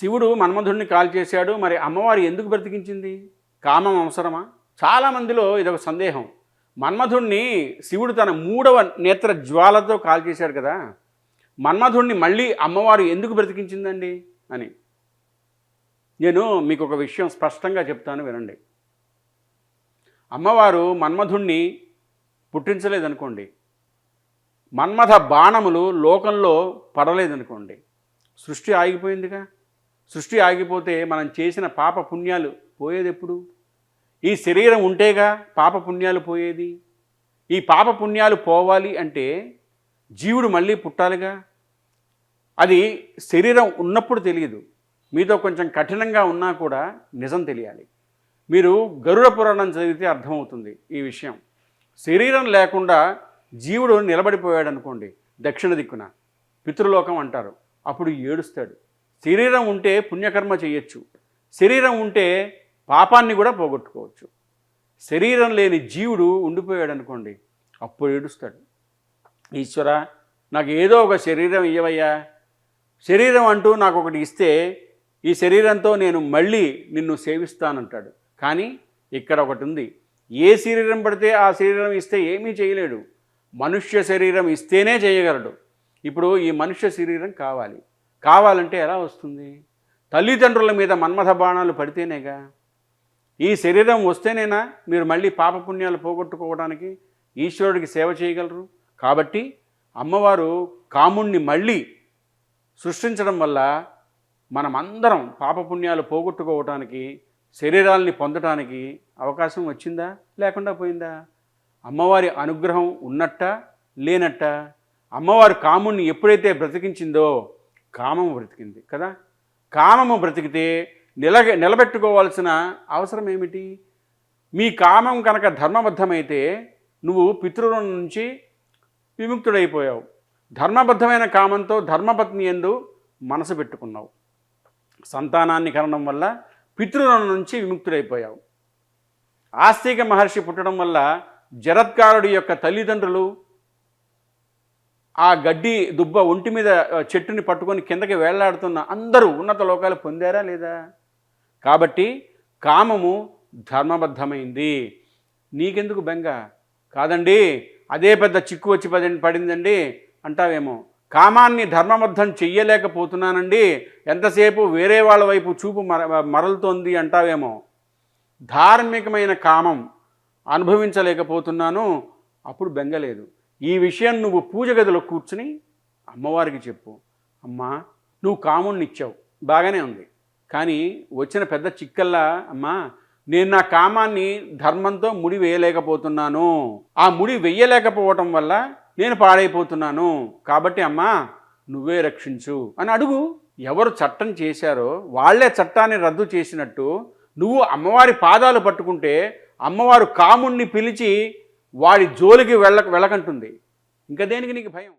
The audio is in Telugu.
శివుడు మన్మధుడిని కాల్ చేశాడు మరి అమ్మవారు ఎందుకు బ్రతికించింది? కామం అవసరమా? చాలామందిలో ఇదొక సందేహం. మన్మధుణ్ణి శివుడు తన మూడవ నేత్ర జ్వాలతో కాల్ చేశాడు కదా మన్మధుణ్ణి మళ్ళీ అమ్మవారు ఎందుకు బ్రతికించిందండి? అని. నేను మీకు ఒక విషయం స్పష్టంగా చెప్తాను వినండి. అమ్మవారు మన్మధుణ్ణి పుట్టించలేదనుకోండి. మన్మథ బాణములు లోకంలో పడలేదనుకోండి. సృష్టి ఆగిపోయిందిగా? సృష్టి ఆగిపోతే మనం చేసిన పాప పుణ్యాలు పోయేది ఎప్పుడు? ఈ శరీరం ఉంటేగా పాప పుణ్యాలు పోయేది? ఈ పాప పుణ్యాలు పోవాలి అంటే జీవుడు మళ్ళీ పుట్టాలిగా? అది శరీరం ఉన్నప్పుడు తెలియదు. మీతో కొంచెం కఠినంగా ఉన్నా కూడా నిజం తెలియాలి. మీరు గరుడ పురాణం చదివితే అర్థమవుతుంది ఈ విషయం. శరీరం లేకుండా జీవుడు నిలబడిపోయాడు అనుకోండి దక్షిణ దిక్కున. పితృలోకం అంటారు. అప్పుడు ఏడుస్తాడు. శరీరం ఉంటే పుణ్యకర్మ చేయొచ్చు. శరీరం ఉంటే పాపాన్ని కూడా పోగొట్టుకోవచ్చు. శరీరం లేని జీవుడు ఉండిపోయాడు అనుకోండి అప్పుడు ఏడుస్తాడు. ఈశ్వర నాకు ఏదో ఒక శరీరం ఇయ్యవయ్యా. శరీరం అంటూ నాకు ఒకటి ఇస్తే ఈ శరీరంతో నేను మళ్ళీ నిన్ను సేవిస్తానంటాడు. కానీ ఇక్కడ ఒకటి ఉంది. ఏ శరీరం పడితే ఆ శరీరం ఇస్తే ఏమీ చేయలేడు. మనుష్య శరీరం ఇస్తేనే చేయగలడు. ఇప్పుడు ఈ మనుష్య శరీరం కావాలి. కావాలంటే ఎలా వస్తుంది? తల్లిదండ్రుల మీద మన్మథ బాణాలు పడితేనేగా? ఈ శరీరం వస్తేనేనా మీరు మళ్ళీ పాపపుణ్యాలు పోగొట్టుకోవడానికి ఈశ్వరుడికి సేవ చేయగలరు? కాబట్టి అమ్మవారు కాముణ్ణి మళ్ళీ సృష్టించడం వల్ల మనమందరం పాపపుణ్యాలు పోగొట్టుకోవటానికి శరీరాల్ని పొందటానికి అవకాశం వచ్చిందా? లేకుండా పోయిందా? అమ్మవారి అనుగ్రహం ఉన్నట్ట? లేనట్ట? అమ్మవారు కాముణ్ణి ఎప్పుడైతే బ్రతికించిందో కామము బ్రతికింది కదా? కామము బ్రతికితే నిల నిలబెట్టుకోవాల్సిన అవసరం ఏమిటి? మీ కామం కనుక ధర్మబద్ధమైతే నువ్వు పితృల నుంచి విముక్తుడైపోయావు. ధర్మబద్ధమైన కామంతో ధర్మపత్ని ఎందు మనసు పెట్టుకున్నావు. సంతానాన్ని కనడం వల్ల పితృల నుంచి విముక్తుడైపోయావు. ఆస్తిక మహర్షి పుట్టడం వల్ల జరత్కారుడి యొక్క తల్లిదండ్రులు ఆ గడ్డి దుబ్బ ఒంటి మీద చెట్టుని పట్టుకొని కిందకి వేళ్ళాడుతున్న అందరూ ఉన్నత లోకాలు పొందారా లేదా? కాబట్టి కామము ధర్మబద్ధమైంది. నీకెందుకు బెంగ? కాదండి అదే పెద్ద చిక్కు వచ్చి పదండి పడిందండి. అంటావేమో కామాన్ని ధర్మబద్ధం చెయ్యలేకపోతున్నానండి. ఎంతసేపు వేరే వాళ్ళ వైపు చూపు మర మరలుతోంది అంటావేమో. ధార్మికమైన కామం అనుభవించలేకపోతున్నాను. అప్పుడు బెంగలేదు ఈ విషయం నువ్వు పూజ గదిలో కూర్చుని అమ్మవారికి చెప్పు. అమ్మా నువ్వు కాముణ్ణి ఇచ్చావు. బాగానే ఉంది. కానీ వచ్చిన పెద్ద చిక్కల్లా అమ్మా నేను నా కామాన్ని ధర్మంతో ముడి వేయలేకపోతున్నాను. ఆ ముడి వెయ్యలేకపోవటం వల్ల నేను పాడైపోతున్నాను. కాబట్టి అమ్మా నువ్వే రక్షించు. అని అడుగు. ఎవరు చట్టం చేశారో వాళ్ళే చట్టాన్ని రద్దు చేసినట్టు నువ్వు అమ్మవారి పాదాలు పట్టుకుంటే అమ్మవారు కాముణ్ణి పిలిచి వాడి జోలికి వెళ్ళ వెళ్ళకంటుంది. ఇంకా దేనికి నీకు భయం?